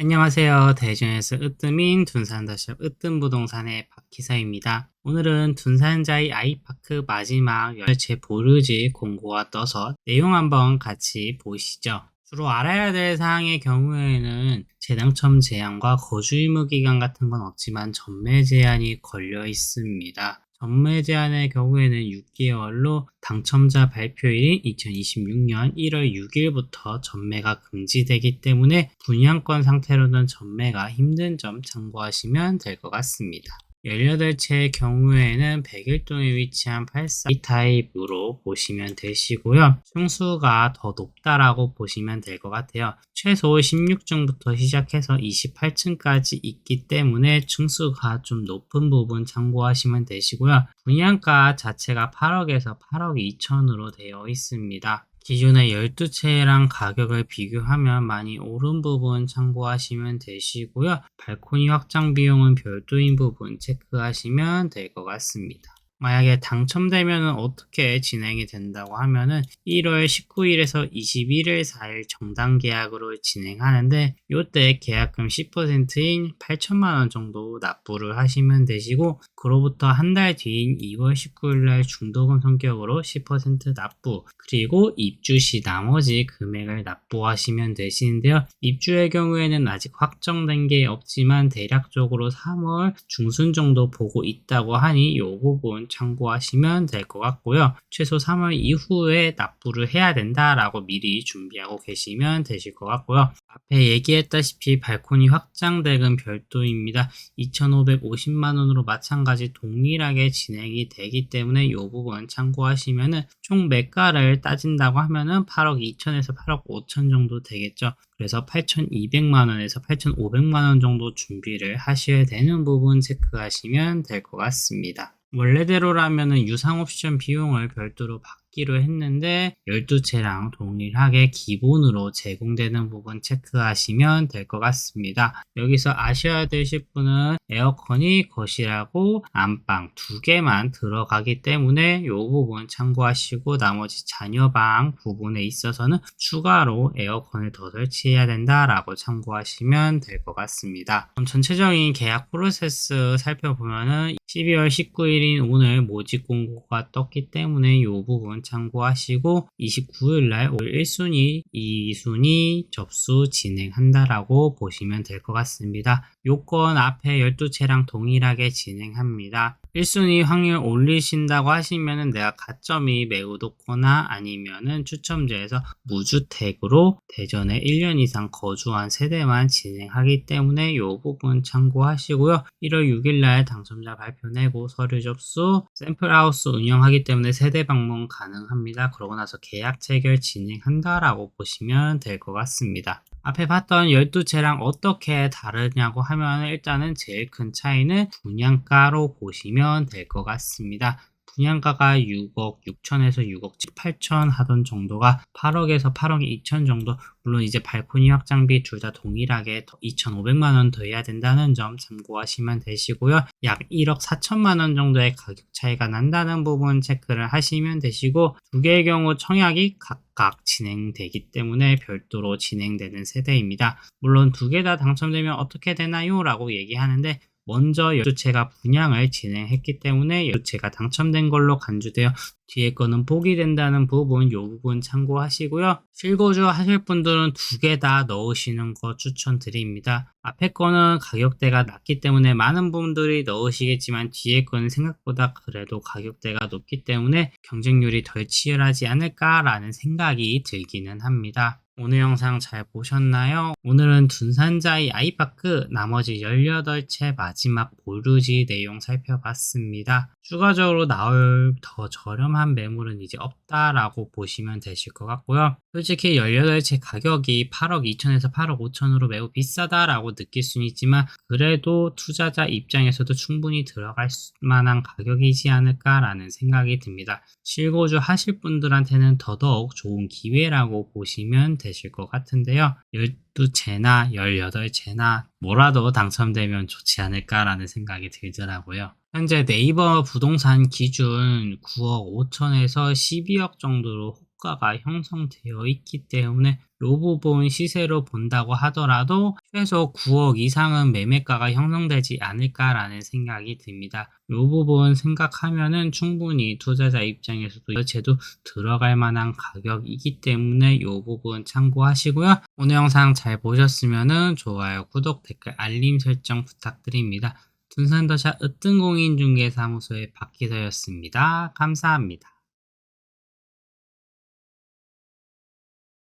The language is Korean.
안녕하세요. 대전에서 으뜸인 둔산더샵 으뜸부동산의 박기사입니다. 오늘은 둔산자이 아이파크 마지막 열채 보르지 공고가 떠서 내용 한번 같이 보시죠. 주로 알아야 될 사항의 경우에는 재당첨 제한과 거주 의무 기간 같은 건 없지만 전매 제한이 걸려 있습니다. 전매 제한의 경우에는 6개월로 당첨자 발표일인 2026년 1월 6일부터 전매가 금지되기 때문에 분양권 상태로는 전매가 힘든 점 참고하시면 될 것 같습니다. 18채의 경우에는 백일동에 위치한 84 B타입으로 보시면 되시고요. 층수가 더 높다라고 보시면 될 것 같아요. 최소 16층부터 시작해서 28층까지 있기 때문에 층수가 좀 높은 부분 참고하시면 되시고요. 분양가 자체가 8억에서 8억 2천으로 되어 있습니다. 기존의 12채랑 가격을 비교하면 많이 오른 부분 참고하시면 되시고요. 발코니 확장 비용은 별도인 부분 체크하시면 될 것 같습니다. 만약에 당첨되면 어떻게 진행이 된다고 하면은 1월 19일에서 21일 4일 정당 계약으로 진행하는데 이때 계약금 10%인 8천만 원 정도 납부를 하시면 되시고 그로부터 한 달 뒤인 2월 19일 날 중도금 성격으로 10% 납부 그리고 입주 시 나머지 금액을 납부하시면 되시는데요. 입주의 경우에는 아직 확정된 게 없지만 대략적으로 3월 중순 정도 보고 있다고 하니 이 부분 참고하시면 될 것 같고요. 최소 3월 이후에 납부를 해야 된다라고 미리 준비하고 계시면 되실 것 같고요. 앞에 얘기했다시피 발코니 확장 덱은 별도입니다. 2,550만 원으로 마찬가지 동일하게 진행이 되기 때문에 이 부분 참고하시면은 총 매가를 따진다고 하면은 8억 2천에서 8억 5천 정도 되겠죠. 그래서 8,200만 원에서 8,500만 원 정도 준비를 하셔야 되는 부분 체크하시면 될 것 같습니다. 원래대로라면 유상 옵션 비용을 별도로 받기로 했는데 12채랑 동일하게 기본으로 제공되는 부분 체크하시면 될 것 같습니다. 여기서 아셔야 되실 분은 에어컨이 거실하고 안방 두 개만 들어가기 때문에 이 부분 참고하시고 나머지 자녀방 부분에 있어서는 추가로 에어컨을 더 설치해야 된다라고 참고하시면 될 것 같습니다. 전체적인 계약 프로세스 살펴보면은 12월 19일인 오늘 모집 공고가 떴기 때문에 이 부분 참고하시고 29일 날 1순위, 2순위 접수 진행한다라고 보시면 될 것 같습니다. 요건 앞에 12채랑 동일하게 진행합니다. 1순위 확률 올리신다고 하시면은 내가 가점이 매우 높거나 아니면은 추첨제에서 무주택으로 대전에 1년 이상 거주한 세대만 진행하기 때문에 이 부분 참고하시고요. 1월 6일 날 당첨자 발표 내고 서류 접수, 샘플하우스 운영하기 때문에 세대 방문 가능합니다. 그러고 나서 계약 체결 진행한다라고 보시면 될 것 같습니다. 앞에 봤던 12채랑 어떻게 다르냐고 하면 일단은 제일 큰 차이는 분양가로 보시면 될 것 같습니다. 분양가가 6억 6천에서 6억 8천 하던 정도가 8억에서 8억 2천 정도 물론 이제 발코니 확장비 둘 다 동일하게 2,500만 원 더 해야 된다는 점 참고하시면 되시고요. 약 1억 4천만 원 정도의 가격 차이가 난다는 부분 체크를 하시면 되시고 두 개의 경우 청약이 각각 진행되기 때문에 별도로 진행되는 세대입니다. 물론 두 개 다 당첨되면 어떻게 되나요? 라고 얘기하는데 먼저 12채가 분양을 진행했기 때문에 12채가 당첨된 걸로 간주되어 뒤에 거는 보기 된다는 부분 이 부분 참고하시고요. 실거주 하실 분들은 두 개 다 넣으시는 거 추천드립니다. 앞에 거는 가격대가 낮기 때문에 많은 분들이 넣으시겠지만 뒤에 거는 생각보다 그래도 가격대가 높기 때문에 경쟁률이 덜 치열하지 않을까라는 생각이 들기는 합니다. 오늘 영상 잘 보셨나요? 오늘은 둔산자이 아이파크 나머지 18채 마지막 보르지 내용 살펴봤습니다. 추가적으로 나올 더 저렴한 매물은 이제 없다라고 보시면 되실 것 같고요. 솔직히 18채 가격이 8억 2천에서 8억 5천으로 매우 비싸다라고 느낄 수는 있지만 그래도 투자자 입장에서도 충분히 들어갈 만한 가격이지 않을까라는 생각이 듭니다. 실거주 하실 분들한테는 더더욱 좋은 기회라고 보시면 되실 것 같은데요. 12채나 18채나 뭐라도 당첨되면 좋지 않을까라는 생각이 들더라고요. 현재 네이버 부동산 기준 9억 5천에서 12억 정도로 호가가 형성되어 있기 때문에 이 부분 시세로 본다고 하더라도 최소 9억 이상은 매매가가 형성되지 않을까라는 생각이 듭니다. 이 부분 생각하면은 충분히 투자자 입장에서도 여체도 들어갈 만한 가격이기 때문에 이 부분 참고하시고요. 오늘 영상 잘 보셨으면은 좋아요, 구독, 댓글, 알림 설정 부탁드립니다. 둔산더샵 으뜸공인중개사무소의 박기서였습니다. 감사합니다.